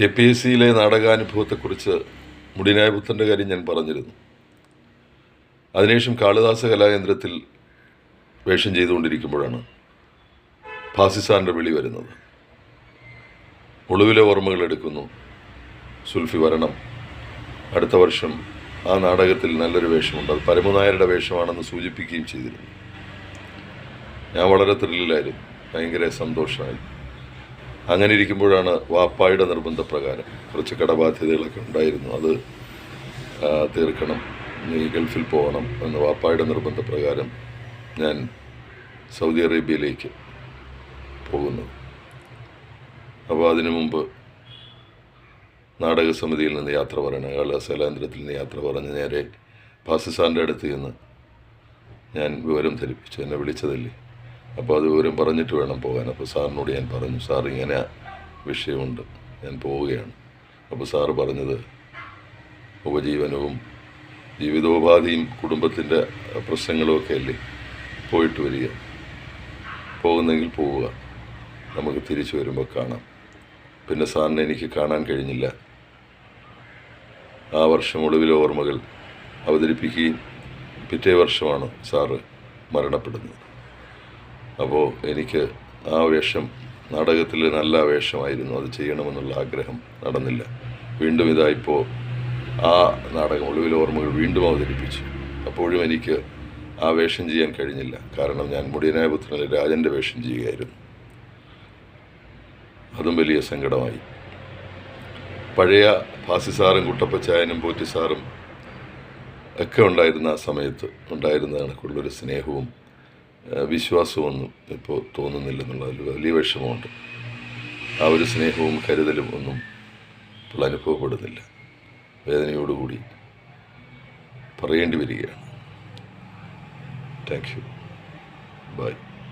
K P S സിയിലെ നാടകാനുഭവത്തെക്കുറിച്ച് മുടിനായപുത്രന്റെ കാര്യം ഞാൻ പറഞ്ഞിരുന്നു. അതിനുശേഷം കാളിദാസ കലാകേന്ദ്രത്തിൽ വേഷം ചെയ്തുകൊണ്ടിരിക്കുമ്പോഴാണ് ഫാസിസാറിന്റെ വിളി വരുന്നത്. ഒളിവിലെ ഓർമ്മകൾ എടുക്കുന്നു. സുൽഫി വരണം. അടുത്ത വർഷം ആ നാടകത്തിൽ നല്ലൊരു വേഷമുണ്ട്. അത് പരമനായരുടെ വേഷമാണെന്ന് സൂചിപ്പിക്കുകയും ചെയ്തിരുന്നു. ഞാൻ വളരെ ത്രില്ലിലായിരുന്നു. ഭയങ്കര സന്തോഷമായി. അങ്ങനെ ഇരിക്കുമ്പോഴാണ് വാപ്പായുടെ നിർബന്ധപ്രകാരം കുറച്ച് കടബാധ്യതകളൊക്കെ ഉണ്ടായിരുന്നു. അത് തീർക്കണം. നീ ഗൾഫിൽ പോകണം എന്ന് വാപ്പായുടെ നിർബന്ധപ്രകാരം ഞാൻ സൗദി അറേബ്യയിലേക്ക് പോകുന്നു. അപ്പോൾ അതിനു മുമ്പ് നാടക സമിതിയിൽ നിന്ന് യാത്ര പറയണം. കലാശാലാന്തരത്തിൽ നിന്ന് യാത്ര പറഞ്ഞ് നേരെ ഭാസിസാറിന്റെ അടുത്ത് ചെന്ന് ഞാൻ വിവരം ധരിപ്പിച്ചു. എന്നെ വിളിച്ചതല്ലേ? അപ്പോൾ അത് വിവരം പറഞ്ഞിട്ട് വേണം പോകാൻ. അപ്പോൾ സാറിനോട് ഞാൻ പറഞ്ഞു സാർ ഇങ്ങനെ വിഷയമുണ്ട്. ഞാൻ പോവുകയാണ്. അപ്പോൾ സാറ് പറഞ്ഞത് ഉപജീവനവും ജീവിതോപാധിയും കുടുംബത്തിന്റെ പ്രശ്നങ്ങളും ഒക്കെ അല്ലേ? പോയിട്ട് വരിക. പോകുന്നെങ്കിൽ പോവുക. നമുക്ക് തിരിച്ചു വരുമ്പോൾ കാണാം. പിന്നെ സാറിനെ എനിക്ക് കാണാൻ കഴിഞ്ഞില്ല. ആ വർഷം ഒടുവിലെ ഓർമ്മകൾ അവതരിപ്പിക്കുകയും പിറ്റേ വർഷമാണ് സാറ് മരണപ്പെടുന്നത്. അപ്പോൾ എനിക്ക് ആ വേഷം നാടകത്തിൽ നല്ല വേഷമായിരുന്നു. അത് ചെയ്യണമെന്നുള്ള ആഗ്രഹം നടന്നില്ല. വീണ്ടും ഇതായിപ്പോൾ ആ നാടകം ഒളിവിൽ ഓർമ്മകൾ വീണ്ടും അവതരിപ്പിച്ചു. അപ്പോഴും എനിക്ക് ആ വേഷം ചെയ്യാൻ കഴിഞ്ഞില്ല. കാരണം ഞാൻ മുടിയനായ പുത്രനിൽ രാജന്റെ വേഷം ചെയ്യുകയായിരുന്നു. അതും വലിയ സങ്കടമായി. പഴയ ഫാസിസാറും കുട്ടപ്പച്ചായനും പോറ്റിസാറും ഒക്കെ ഉണ്ടായിരുന്ന ആ സമയത്ത് ഉണ്ടായിരുന്ന കണക്കുള്ളൊരു സ്നേഹവും വിശ്വാസമൊന്നും ഇപ്പോൾ തോന്നുന്നില്ലെന്നുള്ളതിൽ വലിയ വിഷമമുണ്ട്. ആ ഒരു സ്നേഹവും കരുതലും ഒന്നും ഇപ്പോൾ അനുഭവപ്പെടുന്നില്ല. വേദനയോടുകൂടി പറയേണ്ടി വരികയാണ്. Thank you by